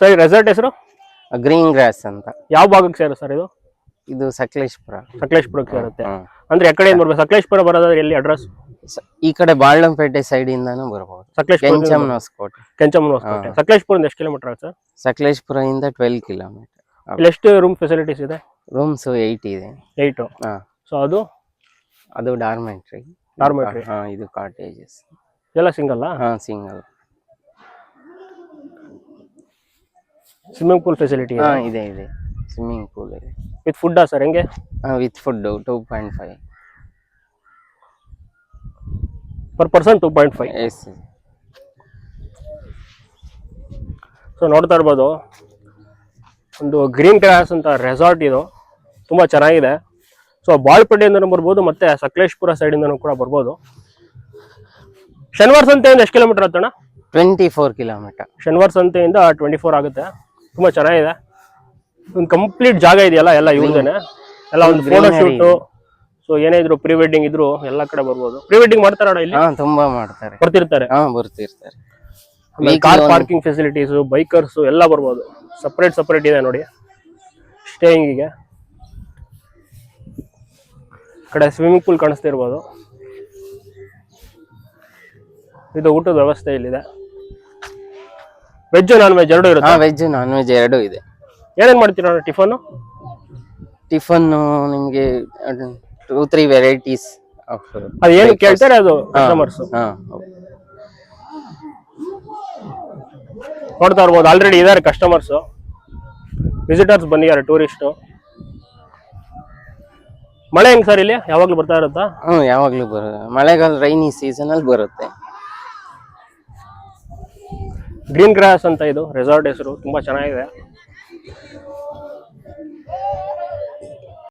Sir resort ಹೆಸರು? Green grass ಅಂತ. ಯಾವ ಭಾಗಕ್ಕೆ ಸೇರು ಸರ್ ಇದು? ಇದು ಸಕಲೇಶ್ಪುರ. ಸಕಲೇಶ್ಪುರಕ್ಕೆ ಸೇರುತ್ತೆ. ಅಂದ್ರೆ ಎಕಡೆ ಬರ್ಬೇಕು? ಸಕಲೇಶ್ಪುರ ಬರೋದಾದ್ರೆ ಎಲ್ಲಿ ಅಡ್ರೆಸ್ ಈ ಕಡೆ ಬಾಳಂಪೇಟೆ ಸೈಡ್ ಇಂದಾನು ಬರಬಹುದು ಸಕಲೇಶ್ಪುರ ಕೋಟೆ ಕೆಂಚಮ್ಮನ ಹೊಸಕೋಟೆ. ಸಕಲೇಶ್ಪುರದಿಂದ ಎಷ್ಟು ಕಿಲೋಮೀಟರ್ ಆಗುತ್ತೆ ಸರ್ ಸಕಲೇಶ್ಪುರ ಇಂದ ಟ್ವೆಲ್ ಕಿಲೋಮೀಟರ್ ಅಲ್ಲಿ ಎಷ್ಟು ರೂಮ್ ಫೆಸಿಲಿಟೀಸ್ ಇದೆ? ರೂಮ್ಸ್ ಏಯ್ಟ್ ಇದೆ. ಏಯ್ಟು ಹಾ. ಸೊ ಅದು? ಅದು ಡಾರ್ಮೆಂಟ್ರಿ ಡಾರ್ಮೆಂಟ್ರಿ ಹಾ ಇದು ಕಾಟೇಜಸ್ ಎಲ್ಲ ಸಿಂಗಲ್ ಹಾ ಸಿಂಗಲ್ ಸ್ವಿಮ್ಮಿಂಗ್ ಪೂಲ್ ಫೆಸಿಲಿಟಿ ಹಾ ಇದೆ ಇದೆ. ಸ್ವಿಮ್ಮಿಂಗ್ ಪೂಲ್ ಇದೆ. ವಿತ್ ಫುಡ್ ಸರ್ ಹೆಂಗೆ? With food two point five per person two point five yes so ನೋಡ್ತಾ ಇರ್ಬೋದು. ಒಂದು ಗ್ರೀನ್ ಗ್ರಾಸ್ ಅಂತ ರೆಸಾರ್ಟ್ ಇದು. ತುಂಬ ಚೆನ್ನಾಗಿದೆ. ಸೊ ಬಾಳ್ಪೇಟೆಯಿಂದನೂ ಬರ್ಬೋದು ಮತ್ತೆ ಸಕಲೇಶ್ಪುರ ಸೈಡಿಂದನೂ ಕೂಡ ಬರ್ಬೋದು. ಶನಿವಾರ ಸಂತೆಯಿಂದ ಎಷ್ಟು ಕಿಲೋಮೀಟರ್ ಆತಣ್ಣ? ಟ್ವೆಂಟಿ ಫೋರ್ ಕಿಲೋಮೀಟರ್ ಶನಿವಾರ ಸಂತೆಯಿಂದ ಟ್ವೆಂಟಿ ಫೋರ್ ಆಗುತ್ತೆ. ತುಂಬ ಚೆನ್ನಾಗಿದೆ. ಒಂದು ಕಂಪ್ಲೀಟ್ ಜಾಗ ಇದೆಯಲ್ಲ ಎಲ್ಲ ಇವ್ರದೇನೆ. ಎಲ್ಲ ಒಂದು ಫೋಟೋ ಶೂಟು ಸೊ ಏನೇ ಇದ್ರು ಪ್ರೀ ವೆಡ್ಡಿಂಗ್ ಇದ್ರು ಎಲ್ಲ ಕಡೆ ಬರ್ಬೋದು. ಪ್ರೀ ವೆಡ್ಡಿಂಗ್ ಮಾಡ್ತಾರ ಇಲ್ಲಿ? ಹಾ ತುಂಬಾ ಮಾಡ್ತಾರೆ. ಬರ್ತಿರ್ತಾರೆ? ಹಾ ಬರ್ತಿರ್ತಾರೆ. ಕಾರ್ ಪಾರ್ಕಿಂಗ್ ಫೆಸಿಲಿಟೀಸ್ ಬೈಕರ್ಸ್ ಎಲ್ಲ ಬರ್ಬೋದು. ಸಪ್ರೇಟ್ ಸಪ್ರೇಟ್ ಇದೆ ನೋಡಿ. ಸ್ಟೇಯಿಂಗ್ಗೆ. ಕಡೆ ಸ್ವಿಮ್ಮಿಂಗ್ ಪೂಲ್ ಕಾಣಿಸ್ತಿರ್ಬೋದು. ಇದು ಊಟದ ವ್ಯವಸ್ಥೆ ಇಲ್ಲಿದೆ. ವೆಜ್ ನಾನ್ ವೆಜ್ ಎರಡು ಹಾ ಇರುತ್ತೆ? ವೆಜ್ ನಾನ್ ವೆಜ್ ಎರಡೂ ಇದೆ. ಏನೇನ್ ಮಾಡ್ತೀರಾ ಟಿಫನ್ ಟಿಫನ್ ನಿಮಗೆ ಟೂ ತ್ರೀ ವೆರೈಟೀಸ್ ಅದು ಏನು ಕೇಳ್ತಾರೆ ಅದು ಕಸ್ಟಮರ್ಸ್ ಹಾ. ನೋಡ್ತಾ ಇರ್ಬೋದು ಆಲ್ರೆಡಿ ಇದಾರೆ ಕಸ್ಟಮರ್ಸ್ ವಿಸಿಟರ್ಸ್ ಬಂದಿದ್ದಾರೆ ಟೂರಿಸ್ಟ್ ಮಳೆ ಹೆಂಗ್ ಸರ್ ಇಲ್ಲಿ? ಯಾವಾಗ್ಲೂ ಬರ್ತಾ ಇರುತ್ತಾ? ಹ್ಮ್ ಯಾವಾಗ್ಲೂ ಬರುತ್ತೆ ಮಳೆಗಾಲ ರೈನಿ ಸೀಸನ್ ಅಲ್ಲಿ ಬರುತ್ತೆ. ಗ್ರೀನ್ ಗ್ರಾಸ್ ಅಂತ ಇದು. ರೆಸಾರ್ಟ್ ಹೆಸರು. ತುಂಬಾ ಚೆನ್ನಾಗಿದೆ.